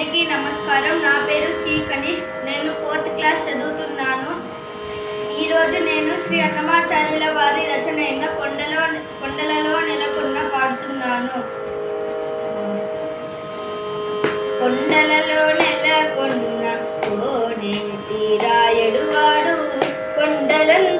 అందరికీ నమస్కారం. నా పేరు సి. కనీష్. నేను ఫోర్త్ క్లాస్ చదువుతున్నాను. ఈరోజు నేను శ్రీ అన్నమాచార్యుల వారి రచన అయిన కొండలో కొండలలో నెలకొన్న పాడుతున్నాను. కొండలలో నెలకొన్న కోనేటి రాయడు వాడు కొండలంత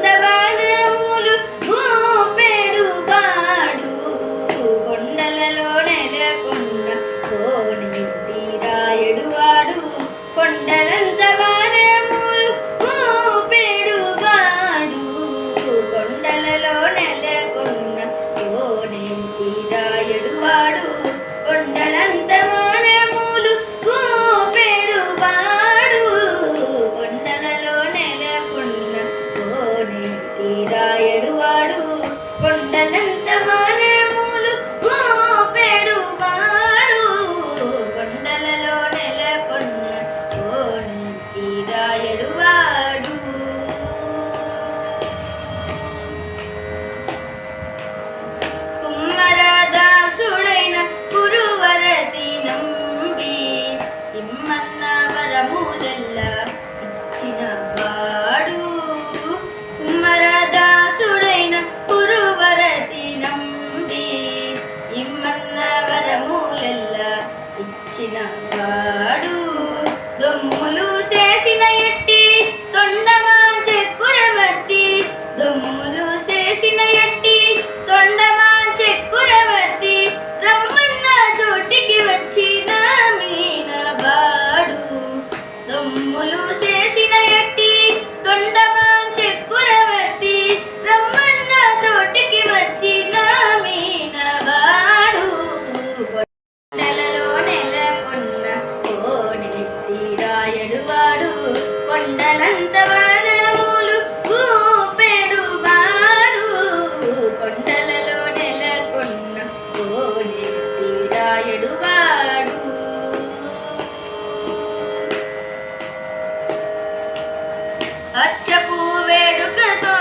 అచ్చపు వేడుకతో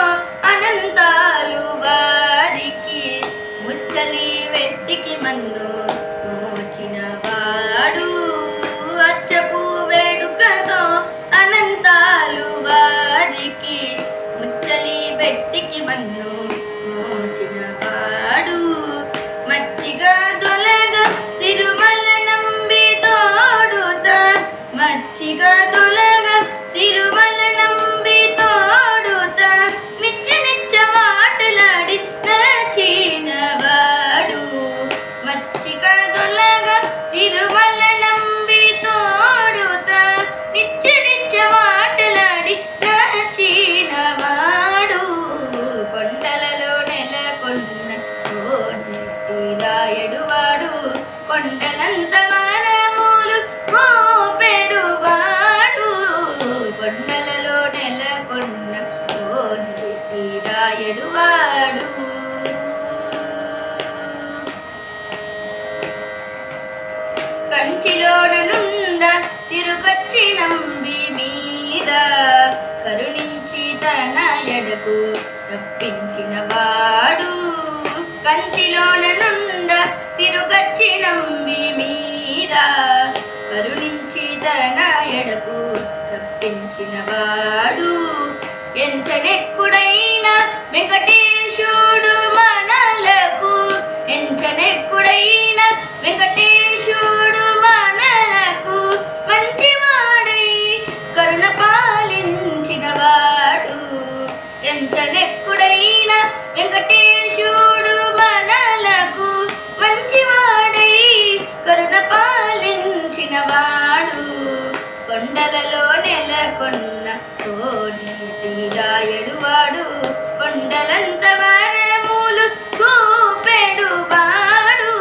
అనంతాలు వారికి ముచ్చలి వెట్టికి మన్ను మోచిన వాడు. అచ్చపు వేడుకతో అనంతాలు వారికి ముచ్చలి వెట్టికి మన్ను మోచిన వాడు. మచ్చిగా దొలగా తిరుమల నంబి తోడుత మచ్చిగా దొలగా తిరుమల కరుణించి తన ఎడకు రప్పించిన వాడు. కంచిలోన నుండ తిరుగచ్చి నంబి మీద కరుణించి తన ఎడకు రప్పించిన వాడు. ఎంచనెక్కుడైన గట్టిగా ఎడువాడు కొండలంత వరములు కూపెడు వాడు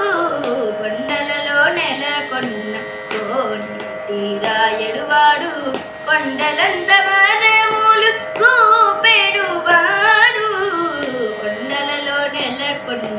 కొండలలో నెలకొన్న ఓ గట్టిగా ఎడువాడు కొండలంత వరములు కూపెడు వాడు కొండలలో నెలకొన్న